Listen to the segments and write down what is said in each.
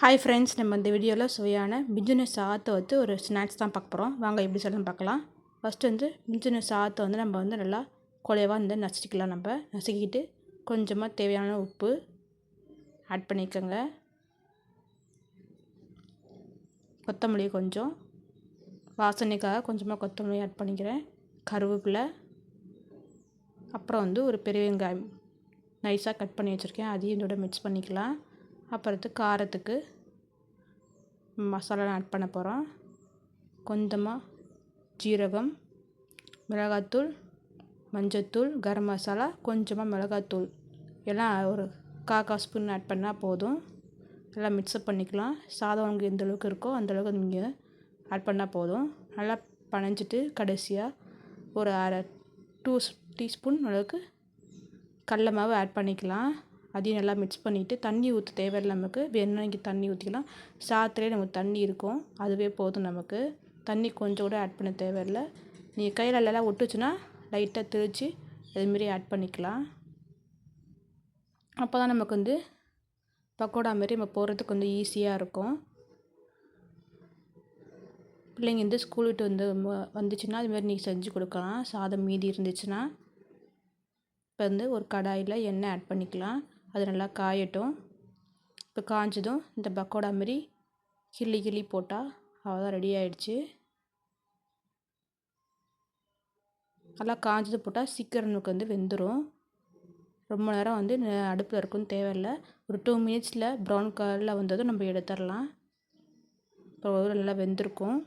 Hi friends நம்ம இந்த வீடியோவில் சுவையான மிஞ்சின சாத்தை வச்சு ஒரு ஸ்நாக்ஸ் தான் பார்க்க போகிறோம் வாங்க எப்படி சொல்லணும் பார்க்கலாம். ஃபஸ்ட்டு வந்து மிஞ்சின சாத்தை வந்து நம்ம வந்து நல்லா குறைவாக வந்து நசுக்கிக்கலாம் நம்ம. நசுக்கிட்டு கொஞ்சமாக தேவையான உப்பு ஆட் பண்ணிக்கோங்க. கொத்தமல்லி கொஞ்சம். வாசனைக்காக கொஞ்சமாக கொத்தமல்லி ஆட் பண்ணிக்கிறேன். கருவேப்பிலை. அப்புறம் வந்து ஒரு பெரிய வெங்காயம். நைஸாக கட் பண்ணி வச்சுருக்கேன். அதையும் இதோட மிக்ஸ் பண்ணிக்கலாம். அப்புறத்து காரத்துக்கு மசாலா ஆட் பண்ண போகிறோம் கொஞ்சமாக ஜீரகம் மிளகாத்தூள் மஞ்சத்தூள் கரம் மசாலா கொஞ்சமாக மிளகாத்தூள். எல்லாம் ஒரு காக்கா ஸ்பூன் ஆட் பண்ணால் போதும். எல்லாம் மிக்ஸ்அப் பண்ணிக்கலாம். சாதம் உங்களுக்கு எந்த அளவுக்கு இருக்கோ அந்தளவுக்கு நீங்கள் ஆட் பண்ணால் போதும். நல்லா பனைஞ்சிட்டு கடைசியாக ஒரு அரை டூ டீஸ்பூன் அளவுக்கு கடல மாவு ஆட் பண்ணிக்கலாம். அதையும் நல்லா மிக்ஸ் பண்ணிவிட்டு தண்ணி ஊற்ற தேவையில்லை நமக்கு. வேணும்னா தண்ணி ஊற்றிக்கலாம் சாத்துலேயே நமக்கு தண்ணி இருக்கும். அதுவே போதும் நமக்கு. தண்ணி கொஞ்சம் கூட ஆட் பண்ண தேவையில்லை. நீங்கள் கையில் எல்லாம் ஒட்டுச்சுன்னா லைட்டாக திரிச்சு அதுமாரி ஆட் பண்ணிக்கலாம். அப்போ தான் நமக்கு வந்து பக்கோடா மாரி நம்ம போடுறதுக்கு வந்து ஈஸியாக இருக்கும். பிள்ளைங்க வந்து ஸ்கூல் விட்டு வந்து வந்துச்சுன்னா அதுமாரி நீங்கள் செஞ்சு கொடுக்கலாம். சாதம் மீதி இருந்துச்சுன்னா இப்போ வந்து ஒரு கடாயில் எண்ணெய் ஆட் பண்ணிக்கலாம். அது நல்லா காயட்டும். இப்போ காஞ்சதும் இந்த பக்கோடா மாரி கிள்ளி கிள்ளி போட்டால் அவ்வளோதான் ரெடி ஆகிடுச்சு நல்லா காஞ்சது போட்டால் சீக்கிரம் நமக்கு வந்து வெந்துடும் ரொம்ப நேரம் வந்து அடுப்பில் இருக்குன்னு தேவையில்லை. ஒரு டூ மினிட்ஸில் ப்ரௌன் கலரில் வந்ததும் நம்ம எடுத்துடலாம். இப்போ நல்லா வெந்திருக்கும்.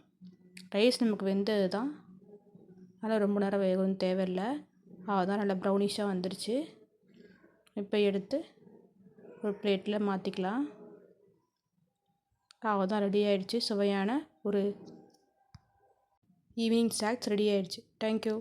ரைஸ் நமக்கு வெந்தது தான். அதனால் ரொம்ப நேரம் வேகணும்னு தேவையில்லை. தான் நல்லா ப்ரௌனிஷாக வந்துருச்சு. இப்போ எடுத்து ஒரு பிளேட்டில் மாற்றிக்கலாம். அவ்வளோதான் ரெடி ஆகிடுச்சு சுவையான ஒரு ஈவினிங் ஸ்நாக்ஸ் ரெடி ஆகிடுச்சு தேங்க்யூ